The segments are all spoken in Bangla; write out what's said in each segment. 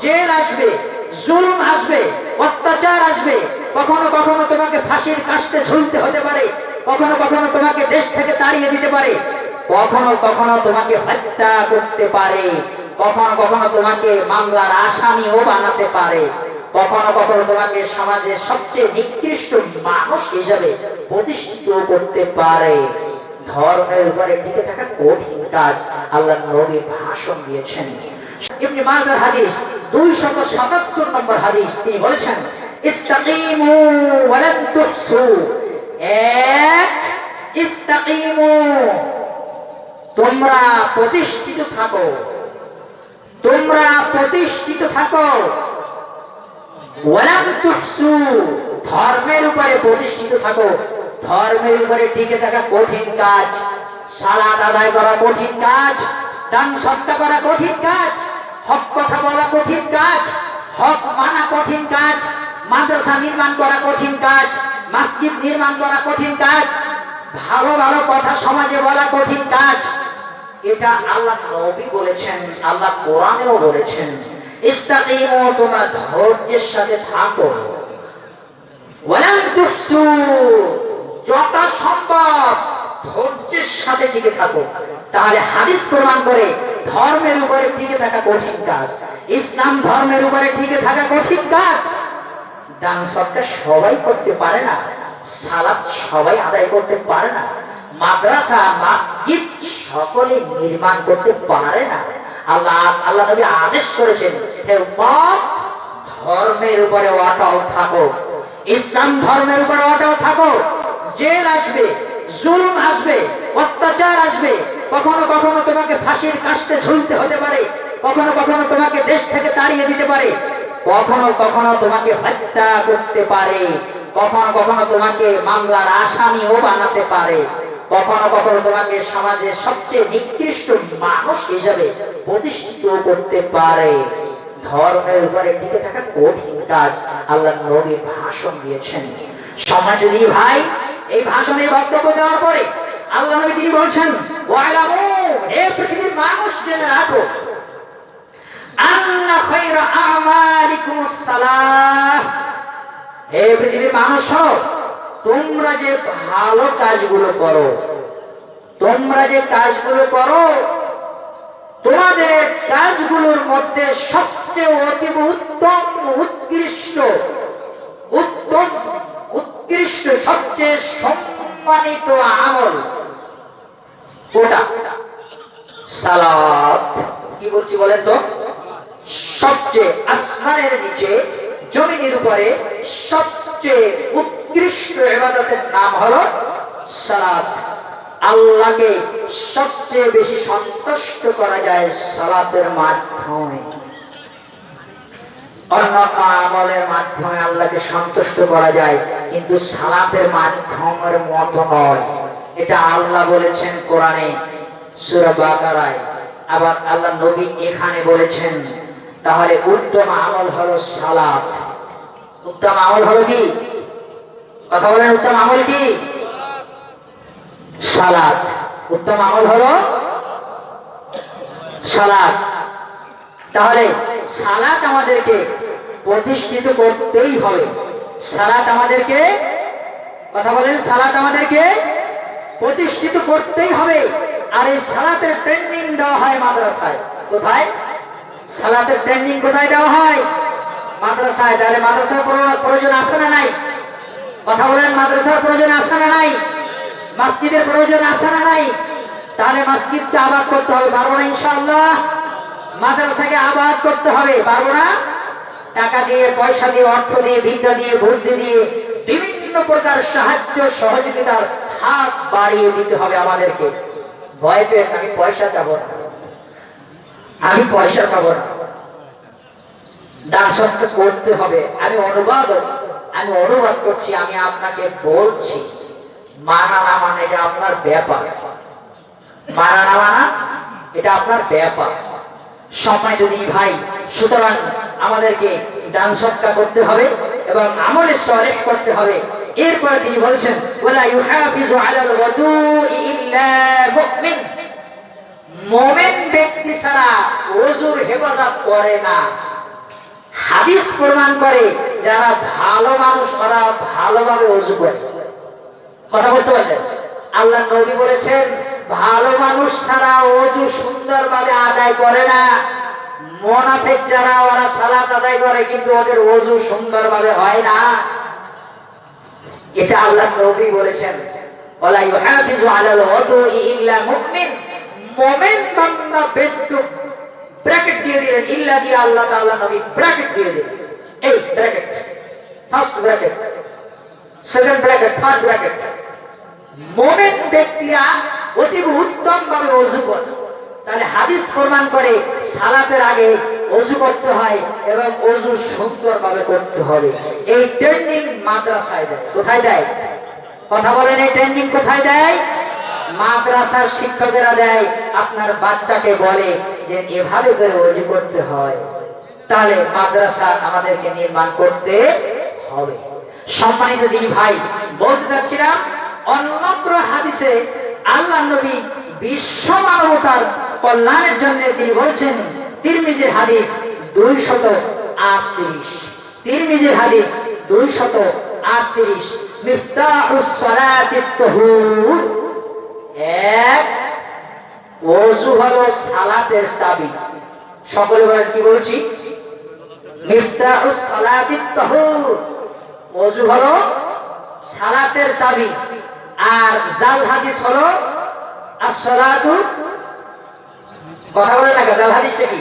জেল আসবে, জুলুম আসবে, অত্যাচার আসবে। কখনো কখনো তোমাকে ফাঁসির কাস্টে ঝুলতে হতে পারে। কখনো কখনো তোমাকে দেশ থেকে তাড়িয়ে দিতে পারে। কখনো কখনো তোমাকে হত্যা করতে পারে। কখনো কখনো তোমাকে মামলার আসামিও বানাতে পারে। কখনো কখনো তোমাকে সমাজের সবচেয়ে নিকৃষ্ট মানুষ হিসাবে প্রতিষ্ঠিত করতে পারে। ধর্মের উপরে টিকে থাকা কঠিন কাজ আল্লাহ নবী ভাষণ দিয়েছেন। হাদিস 277 নম্বর হাদিস তিনি বলেছেন, ইস্তাকিমু ওয়ালান তুহসু। এক, ইস্তাকিমু, তোমরা প্রতিষ্ঠিত থাকো। তোমরা প্রতিষ্ঠিত থাকো। ওয়ালাম তুহসু, ধর্মের উপরে প্রতিষ্ঠিত থাকো। ধর্মের উপরে টিকে থাকা কঠিন কাজ। সালাত আদায় করা কঠিন কাজ। দান সত্তা করা কঠিন কাজ। হক কথা বলা কঠিন কাজ, হক মানা কঠিন কাজ, মাদ্রাসা নির্মাণ করা কঠিন কাজ, মসজিদ নির্মাণ করা কঠিন কাজ, ভালো ভালো কথা সমাজে বলা কঠিন কাজ। এটা আল্লাহ নবী বলেছেন, আল্লাহ কোরআনেও বলেছেন, ইস্তাকিমু, তোমরা ধৈর্যের সাথে থাকো। ওয়ালাম তুহসু, যত সম্ভব ধৈর্যের সাথে টিকে থাকো। তাহলে হাদিস প্রমাণ করে ধর্মের উপরে টিকে থাকা কঠিন কাজ। ইসলাম ধর্মের উপরে টিকে থাকা কঠিন কাজ। দান সবটা সবাই করতে পারে না। সালাত সবাই আদায় করতে পারে না। মাদ্রাসা, মসজিদ সকলে নির্মাণ করতে পারে না। আল্লাহ আল্লাহ নবী আদেশ করেছেন, হে উম্মত, ধর্মের উপরে অটল থাকো। ইসলাম ধর্মের উপরে অটল থাকো। জেল আসবে। জুলুম আসবে, অত্যাচার আসবে। কখনো কখনো তোমাকে ফাঁসির কাস্টে ঝুলতে হতে পারে। কখনো কখনো তোমাকে দেশ থেকে তাড়িয়ে দিতে পারে। কখনো কখনো তোমাকে হত্যা করতে পারে। কখনো কখনো তোমাকে মামলার আসামিও বানাতে পারে। কখনো কখনো তোমাকে সমাজের সবচেয়ে নিকৃষ্ট মানুষ হিসাবে প্রতিষ্ঠিত করতে পারে। ধর্মের উপরে টিকে থাকা কঠিন কাজ আল্লাহ নবী ভাষণ দিয়েছেন। সমাজী ভাই এই ভাষণে বক্তব্য দেওয়ার পরে আল্লাহ নবী তিনি বলছেন, ওয়ালামু, হে পৃথিবীর মানুষ, জেনে রাখো, আন্না খায়রা আমালিকুমুস সালাহ। হে পৃথিবীর মানুষ, তোমরা যে ভালো কাজগুলো করো, তোমরা যে কাজগুলো করো, তোমাদের কাজগুলোর মধ্যে সবচেয়ে অতি উত্তম উৎকৃষ্ট, উত্তম উৎকৃষ্ট সবচেয়ে সম্মানিত আমল ওটা সালাত। কি বলছি বলেন তো? সবচেয়ে আসমানের নিচে, জমিনের উপরে সবচেয়ে উৎকৃষ্ট ইবাদতের নাম হলো সালাত। আল্লাহকে সবচেয়ে বেশি সন্তুষ্ট করা যায় সালাতের মাধ্যমে। অন্য আমলের মাধ্যমে আল্লাহকে সন্তুষ্ট করা যায়। কিন্তু সালাতের মাধ্যমের মতো নয়। এটা আল্লাহ বলেছেন কোরআনে, সূরা বাকারায়। আবার আল্লাহ নবী এখানে বলেছেন, তাহলে উত্তম আমল হলো সালাত। উত্তম আমল হলো কি? কথা বলেন, উত্তম আমল কি? সালাত। উত্তম আমল হলো সালাত। তাহলে সালাত আমাদেরকে প্রতিষ্ঠিত করতেই হবে। সালাত আমাদেরকে, কথা বলেন, সালাত আমাদেরকে প্রতিষ্ঠিত করতেই হবে। আর এই সালাতের ট্রেনিং দেওয়া হয় মাদ্রাসায়। কোথায়? সালাতের ট্রেনিং কোথায় দেওয়া হয়? মাদ্রাসায়। তাহলে মাদ্রাসার প্রয়োজন আছে না নাই? কথা বলেন, মাদ্রাসার প্রয়োজন আছে না নাই? মসজিদের প্রয়োজন আছে না নাই? তাহলে মসজিদকে আবাদ করতে হবে। পারব না ইনশাআল্লাহ? মাদ্রাসাকে আবাদ করতে হবে। পারব না? টাকা দিয়ে, পয়সা দিয়ে, অর্থ দিয়ে, বিদ্যা দিয়ে, বুদ্ধি দিয়ে বিভিন্ন প্রকার সাহায্য, সহযোগিতার হাত বাড়িয়ে দিতে হবে আমাদেরকে। ভয় পেয়ে আমি পয়সা চাবো না। আমি পয়সা চাবো না। করতে হবে। আমি অনুবাদ আমি অনুবাদ করছি, আমি আপনাকে বলছি, মানা না মানে এটা আপনার ব্যাপার। মানা না মানা এটা আপনার ব্যাপার। সময় যদি ভাই, সুতরাং আমাদেরকে দান সৎকার করতে হবে এবং আমলে সলেহ করতে হবে। এরপরে তিনি বলছেন ইউহাফিজু আলাল ইল্লা মুমিন। মুমিন ব্যক্তি করে না। হাদিস প্রমাণ করে যারা ভালো মানুষ ভালোভাবে করে। কথা বুঝতে আল্লাহ নবী বলেছেন, ভালো মানুষ ছাড়া অজু সুন্দরভাবে আদায় করে না। মোনাফেক যারা, ওরা সালাত আদায় করে, কিন্তু ওদের অজু সুন্দরভাবে হয় না। এটা আল্লাহ নবী বলেছেন। ওয়ালা ইউহাফিজু আলাল ওযুই ইল্লা মুমিন। মুমিন বান্দা বেদ্যু ব্র্যাকেট দিয়ে দিলেন, ইল্লা দিয়ে আল্লাহ তাআলা নবী ব্র্যাকেট দিয়ে দিলেন। এই bracket, first bracket, second bracket, third bracket. মোমেন ব্যক্তিরা অতি উত্তম ভাবে অজু করে। তাহলে হাদিস প্রমাণ করে সালাতের আগে অজু করতে হয় এবং অজু সুন্দর ভাবে করতে হবে। এই ট্রেনিং মাদ্রাসায় দেয়। কোথায় দেয়? কথা বলেন, এই ট্রেনিং কোথায় দেয়? মাদ্রাসার শিক্ষকেরা দেয়, আপনার বাচ্চাকে বলে যে এভাবে করে অজু করতে হয়। তাহলে মাদ্রাসা আমাদেরকে নির্মাণ করতে হবে। সম্মানিত দিন ভাই, বলতে চাচ্ছিলাম, অন্যত্র হাদিসে আল্লাহ নবী বিশ্ব মানবতার কল্যাণের জন্য তিনি বলছেন, তিরমিজের হাদিস দুই শত আটত্রিশ। তিরমিজের হাদিস দুই শত আটত্রিশ এক সালাতের চাবি কি বলছি? হলো সালাতের আর জাল হাদিস হলো আসসালাতু কথা বলে না জাল হাদিসটা কি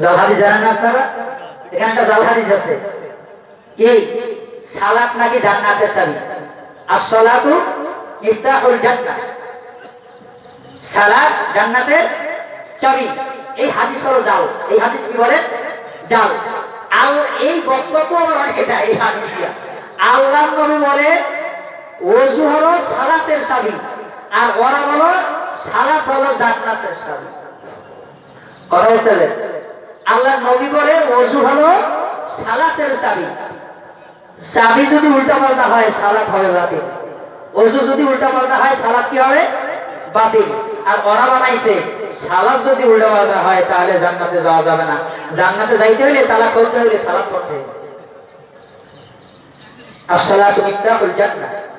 জাল জানেন না আপনারা? এখানে একটা জাল আছে। কি? সালাত নাকি জান্নাতের চাবি? আসসালাতু মিফতাহুল জান্নাহ। সালাত জান্নাতের চাবি। এই হাদিস হলো জাল। এই হাদিস কি বলে? জাল। আল, এই বক্তব্য এটা এই হাদিস দিয়া। আল্লাহ নবী বলে ওযু হলো সালাতের চাবি আর ওরা হলো সালাত হলো জান্নাতের চাবি কথা বুঝতে? আল্লাহ নবী বলে ওযু হলো সালাতের চাবি চাবি যদি উল্টা পাল্টা হয়, সালাত হবে বাতিল। ওযু যদি উল্টা পাল্টা হয়, সালাত কি হবে? বাতিল। আর ওরা বানাইছে সালাত যদি উল্টা পাল্টা হয়, তাহলে জান্নাতে যাওয়া যাবে না। জান্নাতে যাইতে হলে তালা করতে হলে সালাত করতে হবে আসসালাতু মিফতাহুল জান্নাহ।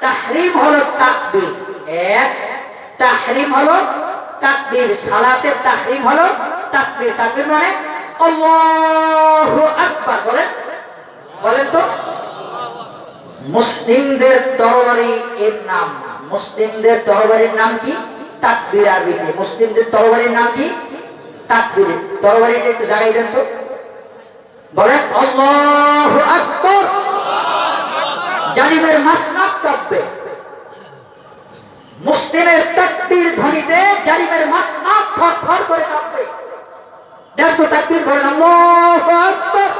তাহরিম হলো তাকবীর। এক, তাহরিম হলো তাকবীর। সালাতের তাহরিম হলো তাকবীর। তাকবীর মানে আল্লাহু আকবার, বলেন। বলেন তো। মুসলিমদের তরবারি এর নাম না। মুসলিমদের তরবারির নাম কি? তাকবীর আরবিতে। মুসলিমদের তরবারির নাম কি? তাকবীর। তরবারিটা একটু জায়গায় দেন তো। বলেন, আল্লাহু আকবার। জালিমের মাসনাফ কাঁপবে মুসলিমের তাকবীর ধ্বনিতে জালিমের মাসনাফ থর থর করে কাঁপবে। দেখো তাকবীর বলেন আল্লাহু আকবার।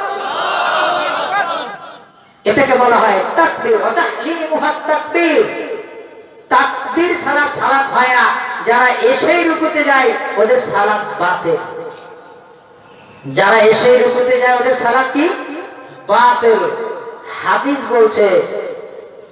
এটাকে বলা হয় তাকবীর ও তাহলিমুহাত তাকবীর। তাকবীর ছাড়া সালাত হয় না। যারা এসেই রুকুতে যায়, ওদের সালাত বাতিল। যারা এসেই রুকুতে যায়, ওদের সালাত কি? বাতিল। হাদিস বলছে